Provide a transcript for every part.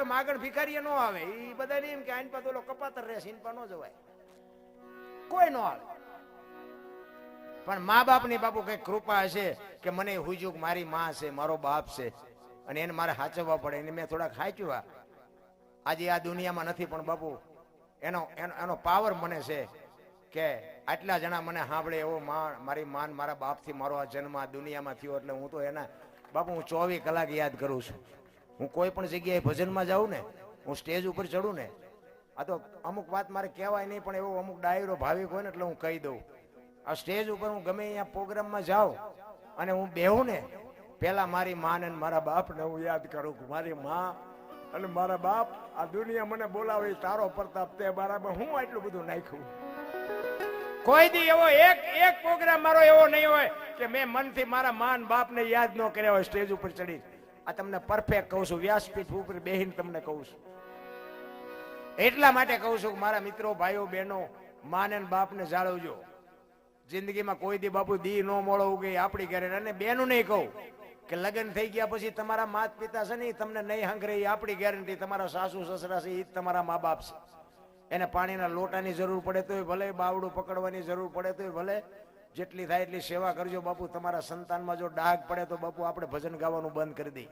કોઈ માગણ ભિખારી નો આવે એ બધા એમ કે આઈન પાસે કપાતર રહે સીન પા ન જવાય. કોઈ ન આવે. પણ મા બાપની બાપુ કઈ કૃપા હશે કે મને હુજુક મારી માં છે, મારો બાપ છે, અને એને મારે સાચવવા પડે, એને મેં થોડાક સાચવ્યા આજે આ દુનિયામાં નથી, પણ બાપુ, એનો એનો પાવર મને છે કે આટલા જણા મને સાંભળે એવો માં, મારી માન મારા બાપથી મારો આ જન્મ આ દુનિયામાં થયો, એટલે હું તો એના, બાપુ, હું ચોવીસ કલાક યાદ કરું છું. હું કોઈ પણ જગ્યાએ ભજનમાં જાઉં ને, હું સ્ટેજ ઉપર ચડું ને, આ તો અમુક વાત મારે કહેવાય નહીં, પણ એવો અમુક ડાયરો ભાવિક હોય ને એટલે હું કહી દઉં. આ સ્ટેજ ઉપર હું ગમે અહીંયા પ્રોગ્રામમાં જાઉં અને હું બેહું ને, પહેલાં મારી માને મારા બાપને હું યાદ કરું કે મારી માં અને મારા બાપ આ દુનિયા મને બોલાવે તારો પ્રતાપ તે બરાબર હું આટલું બધું નાખ્યું? કોઈ દી એવો એક એક પ્રોગ્રામ મારો એવો નહીં હોય કે મેં મનથી મારા માન બાપને યાદ ન કર્યા હોય સ્ટેજ ઉપર ચડી આ તમને પરફેક્ટ કહું છું, વ્યાસપીઠ ઉપર બેહીને તમને કહું છું. એટલા માટે કહું છું કે મારા મિત્રો, ભાઈઓ, બહેનો, માને બાપને જાળવજો. જિંદગીમાં કોઈ દી બાપુ દી ન મોળો ઉગે આપણી ઘરે અને બેનું નહીં કહું કે લગ્ન થઈ ગયા પછી તમારા માત પિતા છે ને તમને નહીં હંગરે એ આપણી ગેરંટી તમારા સાસુ, સસરા છે એ તમારા મા બાપ છે. એને પાણીના લોટાની જરૂર પડે તો ભલે, બાવડું પકડવાની જરૂર પડે તોય ભલે જેટલી થાય એટલી સેવા કરજો બાપુ. તમારા સંતાનમાં જો ડાઘ પડે તો બાપુ આપણે ભજન ગાવાનું બંધ કરી દઈએ.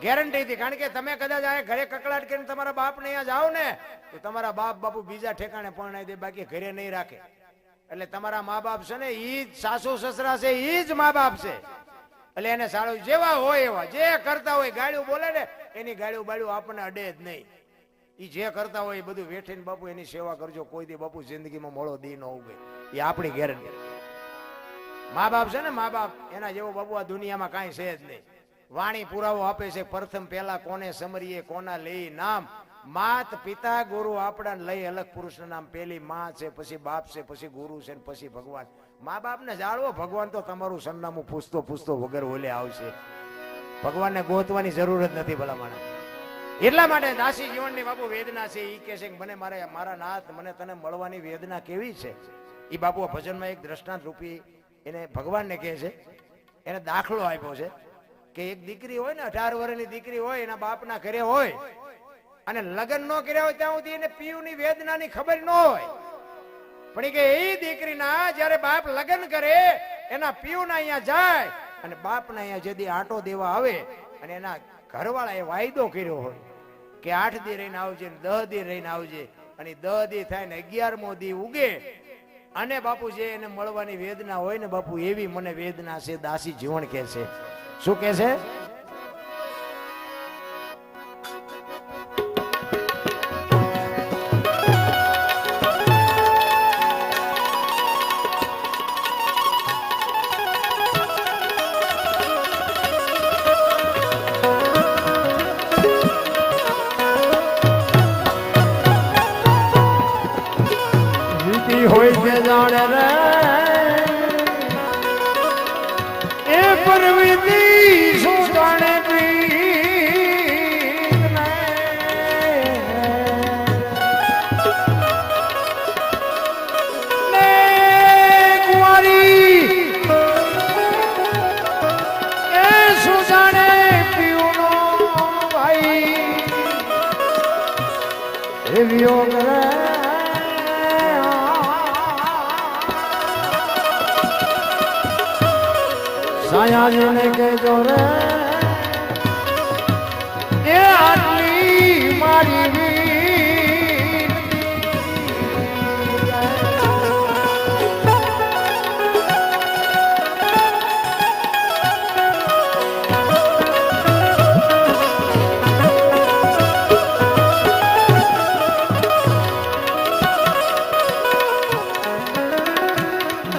ગેરંટી થી. કારણ કે તમે કદાચ આ ઘરે કકડાટ કરીને તમારા બાપ ને અહીંયા જાઓ ને, તો તમારા બાપ બાપુ બીજા ઠેકાણે પરણાઈ દે, બાકી ઘરે નહીં રાખે. એટલે તમારા મા બાપ છે ને, ઈ જ સાસુ સસરા છે, ઈ જ મા બાપ છે. એટલે એને સારું જેવા હોય એવા, જે કરતા હોય, ગાળ્યું બોલે ને, એની ગાળ્યું બાળ્યું આપણને અડે જ નહીં. ઈ જે કરતા હોય એ બધું વેઠીને બાપુ એની સેવા કરજો. કોઈ દી બાપુ જિંદગીમાં મોળો દી ન ઉગે. એ આપણી ગેરંટી મા બાપ છે ને, મા બાપ, એના જેવો બાપુ આ દુનિયામાં કાંઈ છે જ નહીં. વાણી પુરાવો આપે છે, પ્રથમ પેલા કોને સમરીએ, કોના લઈ, નામ. માત પિતા ગુરુ આપણા લઈ અલગ પુરુષનું નામ. પેલી માં છે, પછી બાપ છે, પછી ગુરુ છે ને પછી ભગવાન. મા બાપને જાળવો, ભગવાન તો તમારું સરનામું પૂછતો પૂછતો વગર ઓલે આવશે. ભગવાનને ગોતવાની જરૂર જ નથી ભલા માણસ. એટલા માટે દાસી જીવનની બાપુ વેદના છે એ કે છે મને મારે, મારા નાથ, મને તને મળવાની વેદના કેવી છે? એ બાપુ ભજનમાં એક દ્રષ્ટાંત રૂપી એને ભગવાનને કહે છે, એને દાખલો આપ્યો છે કે એક દીકરી હોય ને, અઢાર વર્ષની દીકરી હોય, એના બાપના ઘરે હોય અને લગ્ન ન કર્યા હોય ત્યાં સુધી એને પીયુની વેદનાની ખબર ન હોય. પણ એ કે એ દીકરીના જ્યારે બાપ લગ્ન કરે, એના પીયુના અહીંયા જાય અને બાપના અહીંયા જેથી આંટો દેવા આવે અને એના ઘરવાળાએ વાયદો કર્યો હોય. કે આઠ દી રહીને આવજે દહ દી રહીને આવજે. અને દહ દી થાય ને અગિયારમો દી ઉગે. અને બાપુ જે એને મળવાની વેદના હોય ને બાપુ, એવી મને વેદના છે, દાસી જીવન કે છે. શું કે છે? જાણે રે એ પરવીતી શું જાણે એવી યોગ સાયાજીને કહેજો રે. એ આટલી મારી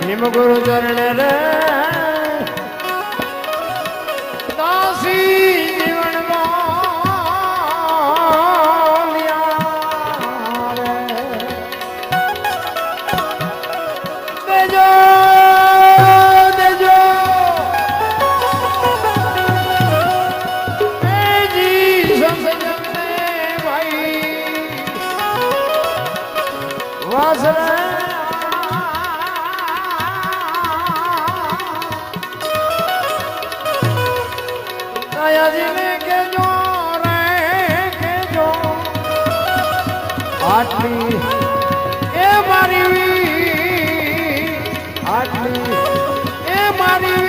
ભીમ ગુરુ ચરણ રે. આટલી એ મારી આટલી એ મારી